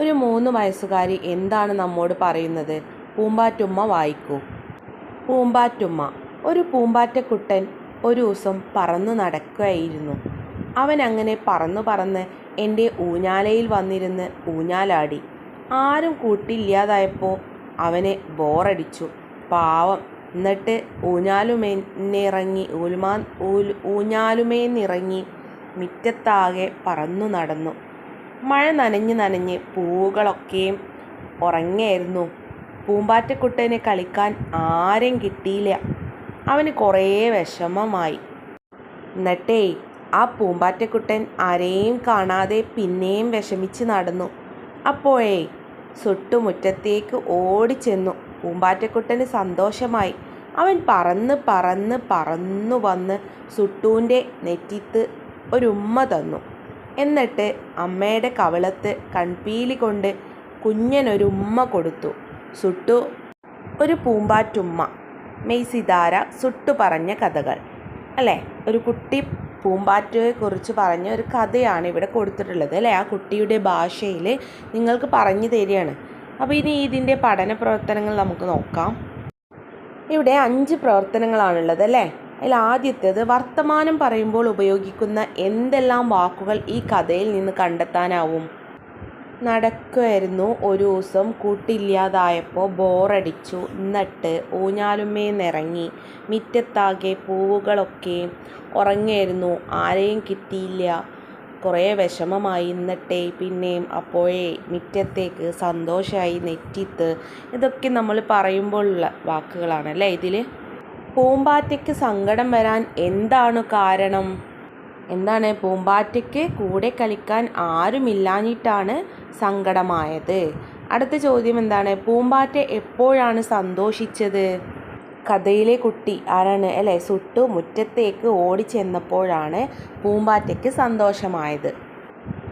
ഒരു മൂന്ന് വയസ്സുകാരി എന്താണ് നമ്മോട് പറയുന്നത്? പൂമ്പാറ്റുമ്മ വായിക്കൂ. പൂമ്പാറ്റുമ്മ ഒരു പൂമ്പാറ്റക്കുട്ടൻ ഒരു ദിവസം പറന്നു നടക്കുകയായിരുന്നു. അവൻ അങ്ങനെ പറന്നു പറന്ന് എന്റെ ഊഞ്ഞാലയിൽ വന്നിരുന്ന് ഊഞ്ഞാലാടി. ആരും കൂട്ടില്ലാതായപ്പോൾ അവനെ ബോറടിച്ചു. പാവം എന്നിട്ട് ഊഞ്ഞാലുമേന്നിറങ്ങി ഊൽമാൻ ഊൽ ഊഞ്ഞാലുമേന്നിറങ്ങി മുറ്റത്താകെ പറന്നു നടന്നു. മഴ നനഞ്ഞ് നനഞ്ഞ് പൂവുകളൊക്കെയും ഉറങ്ങായിരുന്നു പൂമ്പാറ്റക്കുട്ടനെ കളിക്കാൻ ആരും കിട്ടിയില്ല. അവന് കുറേ വിഷമമായി. എന്നിട്ടേ ആ പൂമ്പാറ്റക്കുട്ടൻ ആരെയും കാണാതെ പിന്നെയും വിഷമിച്ച് നടന്നു. അപ്പോഴേ സുട്ടുമുറ്റത്തേക്ക് ഓടിച്ചെന്നു. പൂമ്പാറ്റക്കുട്ടന് സന്തോഷമായി. അവൻ പറന്ന് പറന്ന് പറന്നു വന്ന് സുട്ടൂന്റെ നെറ്റിത്ത് ഒരുമ്മ തന്നു. എന്നിട്ട് അമ്മയുടെ കവളത്ത് കൺപീലി കൊണ്ട് കുഞ്ഞനൊരു ഉമ്മ കൊടുത്തു. സുട്ടു ഒരു പൂമ്പാറ്റുമ്മ. മെയ്സിതാര സുട്ടു പറഞ്ഞ കഥകൾ. അല്ലേ? ഒരു കുട്ടി പൂമ്പാറ്റയെക്കുറിച്ച് പറഞ്ഞ ഒരു കഥയാണ് ഇവിടെ കൊടുത്തിട്ടുള്ളത്. അല്ലേ? ആ കുട്ടിയുടെ ഭാഷയിൽ നിങ്ങൾക്ക് പറഞ്ഞു തരികയാണ്. അപ്പോൾ ഇനി ഇതിന്റെ പഠന പ്രവർത്തനങ്ങൾ നമുക്ക് നോക്കാം. ഇവിടെ അഞ്ച് പ്രവർത്തനങ്ങളാണുള്ളത്. അല്ലേ? അതിൽ ആദ്യത്തേത് വർത്തമാനം പറയുമ്പോൾ ഉപയോഗിക്കുന്ന എന്തെല്ലാം വാക്കുകൾ ഈ കഥയിൽ നിന്ന് കണ്ടെത്താനാവും? നടക്കുമായിരുന്നു ഒരു ദിവസം കൂട്ടില്ലാതായപ്പോൾ ബോറടിച്ചു. എന്നിട്ട് ഊഞ്ഞാലുമ്മേന്നിറങ്ങി മുറ്റത്താകെ പൂവുകളൊക്കെ ഉറങ്ങായിരുന്നു. ആരെയും കിട്ടിയില്ല. കുറേ വിഷമമായി. എന്നിട്ടേ പിന്നെയും അപ്പോഴേ മുറ്റത്തേക്ക് സന്തോഷമായി നെറ്റിത്ത്. ഇതൊക്കെ നമ്മൾ പറയുമ്പോഴുള്ള വാക്കുകളാണല്ലേ ഇതിൽ പൂമ്പാറ്റയ്ക്ക് സങ്കടം വരാൻ എന്താണ് കാരണം? എന്താണ് പൂമ്പാറ്റയ്ക്ക് കൂടെ കളിക്കാൻ ആരുമില്ലാഞ്ഞിട്ടാണ് സങ്കടമായത്. അടുത്ത ചോദ്യം എന്താണ്? പൂമ്പാറ്റ എപ്പോഴാണ് സന്തോഷിച്ചത്? കഥയിലെ കുട്ടി ആരാണ്? അല്ലേ? സുട്ടു മുറ്റത്തേക്ക് ഓടിച്ചെന്നപ്പോഴാണ് പൂമ്പാറ്റയ്ക്ക് സന്തോഷമായത്.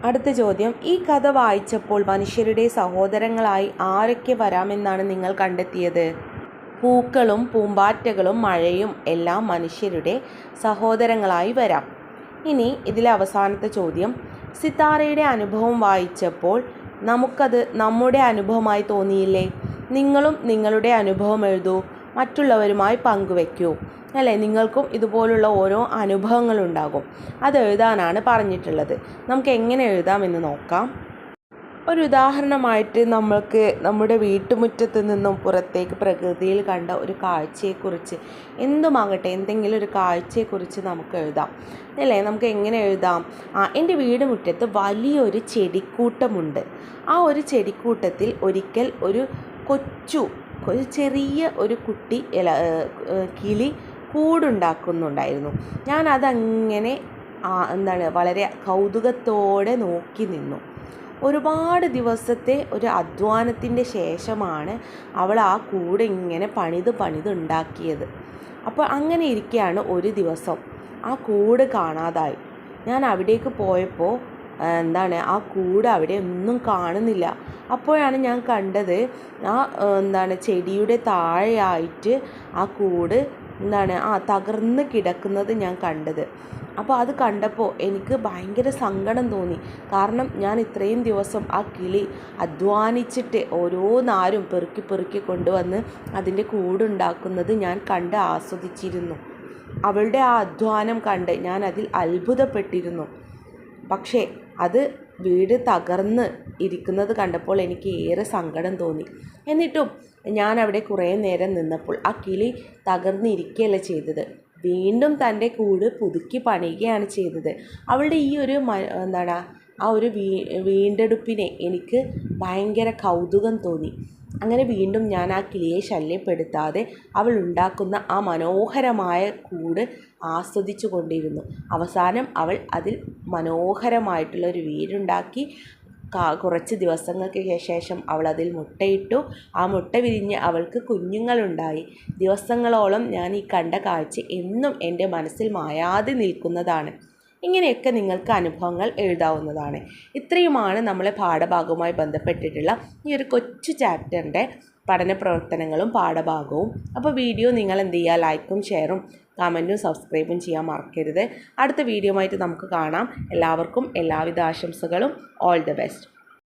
അടുത്ത ചോദ്യം ഈ കഥ വായിച്ചപ്പോൾ മനുഷ്യരുടെ സഹോദരങ്ങളായി ആരൊക്കെ വരാമെന്നാണ് നിങ്ങൾ കണ്ടെത്തിയത്? പൂക്കളും പൂമ്പാറ്റകളും മഴയും എല്ലാം മനുഷ്യരുടെ സഹോദരങ്ങളായി വരാം. ഇനി ഇതിലെ അവസാനത്തെ ചോദ്യം. സിത്താരയുടെ അനുഭവം വായിച്ചപ്പോൾ നമുക്കത് നമ്മുടെ അനുഭവമായി തോന്നിയില്ലേ? നിങ്ങളും നിങ്ങളുടെ അനുഭവം എഴുതൂ. മറ്റുള്ളവരുമായി പങ്കുവെക്കൂ. അല്ലേ? നിങ്ങൾക്കും ഇതുപോലുള്ള ഓരോ അനുഭവങ്ങളുണ്ടാകും. അത് എഴുതാനാണ് പറഞ്ഞിട്ടുള്ളത്. നമുക്ക് എങ്ങനെ എഴുതാമെന്ന് നോക്കാം. ഒരു ഉദാഹരണമായിട്ട് നമ്മൾക്ക് നമ്മുടെ വീട്ടുമുറ്റത്ത് നിന്നും പുറത്തേക്ക് പ്രകൃതിയിൽ കണ്ട ഒരു കാഴ്ചയെക്കുറിച്ച് എന്തുമാകട്ടെ എന്തെങ്കിലും ഒരു കാഴ്ചയെക്കുറിച്ച് നമുക്ക് എഴുതാം. അല്ലേ? നമുക്ക് എങ്ങനെ എഴുതാം? ആ എന്റെ വീട് മുറ്റത്ത് വലിയൊരു ചെടിക്കൂട്ടമുണ്ട്. ആ ഒരു ചെടിക്കൂട്ടത്തിൽ ഒരിക്കൽ ഒരു കൊച്ചു ഒരു ചെറിയ ഒരു കുട്ടി ഇല കിളി കൂടുണ്ടാക്കുന്നുണ്ടായിരുന്നു. ഞാൻ അതങ്ങനെ എന്താണ് വളരെ കൗതുകത്തോടെ നോക്കി നിന്നു. ഒരുപാട് ദിവസത്തെ ഒരു അധ്വാനത്തിന്റെ ശേഷമാണ് അവൾ ആ കൂട് ഇങ്ങനെ പണിത് പണിത് ഉണ്ടാക്കിയത്. അപ്പോൾ അങ്ങനെ ഇരിക്കുകയാണ് ഒരു ദിവസം. ആ കൂട് കാണാതായി. ഞാൻ അവിടേക്ക് പോയപ്പോൾ എന്താണ് ആ കൂട് അവിടെ ഒന്നും കാണുന്നില്ല. അപ്പോഴാണ് ഞാൻ കണ്ടത് ആ എന്താണ് ചെടിയുടെ താഴെയായിട്ട് ആ കൂട് എന്താണ് ആ തകർന്ന് കിടക്കുന്നത് ഞാൻ കണ്ടത്. അപ്പോൾ അത് കണ്ടപ്പോൾ എനിക്ക് ഭയങ്കര സങ്കടം തോന്നി. കാരണം ഞാൻ ഇത്രയും ദിവസം ആ കിളി അധ്വാനിച്ചിട്ട് നാരും പെറുക്കി പെറുക്കി കൊണ്ടുവന്ന് അതിന്റെ കൂടുണ്ടാക്കുന്നത് ഞാൻ കണ്ട് ആസ്വദിച്ചിരുന്നു. അവളുടെ ആ അധ്വാനം കണ്ട് ഞാൻ അതിൽ അത്ഭുതപ്പെട്ടിരുന്നു. പക്ഷേ അത് വീട് തകർന്ന് ഇരിക്കുന്നത് കണ്ടപ്പോൾ എനിക്ക് ഏറെ സങ്കടം തോന്നി. എന്നിട്ടും ഞാൻ അവിടെ കുറേ നേരം നിന്നപ്പോൾ ആ കിളി തകർന്നിരിക്കുകയല്ല ചെയ്തത്. വീണ്ടും തന്റെ കൂട് പുതുക്കി പണിയുകയാണ് ചെയ്തത്. അവളുടെ ഈ ഒരു എന്താണ് ആ ഒരു വീ വീണ്ടെടുപ്പിനെ എനിക്ക് ഭയങ്കര കൗതുകം തോന്നി. അങ്ങനെ വീണ്ടും ഞാൻ ആ കിളിയെ ശല്യപ്പെടുത്താതെ അവൾ ഉണ്ടാക്കുന്ന ആ മനോഹരമായ കൂട് ആസ്വദിച്ചു കൊണ്ടിരുന്നു അവസാനം അവൾ അതിൽ മനോഹരമായിട്ടുള്ള ഒരു വീടുണ്ടാക്കി കുറച്ച് ദിവസങ്ങൾക്ക് ശേഷം അവൾ അതിൽ മുട്ടയിട്ടു. ആ മുട്ട വിരിഞ്ഞ് അവൾക്ക് കുഞ്ഞുങ്ങളുണ്ടായി. ദിവസങ്ങളോളം ഞാൻ ഈ കണ്ട കാഴ്ച എന്നും എന്റെ മനസ്സിൽ മായാതെ നിൽക്കുന്നതാണ്. ഇങ്ങനെയൊക്കെ നിങ്ങൾക്ക് അനുഭവങ്ങൾ എഴുതാവുന്നതാണ്. ഇത്രയുമാണ് നമ്മളെ പാഠഭാഗവുമായി ബന്ധപ്പെട്ടിട്ടുള്ള ഈ ഒരു കൊച്ചു ചാപ്റ്ററിന്റെ പഠന പ്രവർത്തനങ്ങളും പാഠഭാഗവും. അപ്പോൾ വീഡിയോ നിങ്ങൾ എന്ത് ചെയ്യുക? ലൈക്കും ഷെയറും കമന്റും സബ്സ്ക്രൈബും ചെയ്യാൻ മറക്കരുത്. അടുത്ത വീഡിയോ ആയിട്ട് നമുക്ക് കാണാം. എല്ലാവർക്കും എല്ലാവിധ ആശംസകളും. All the best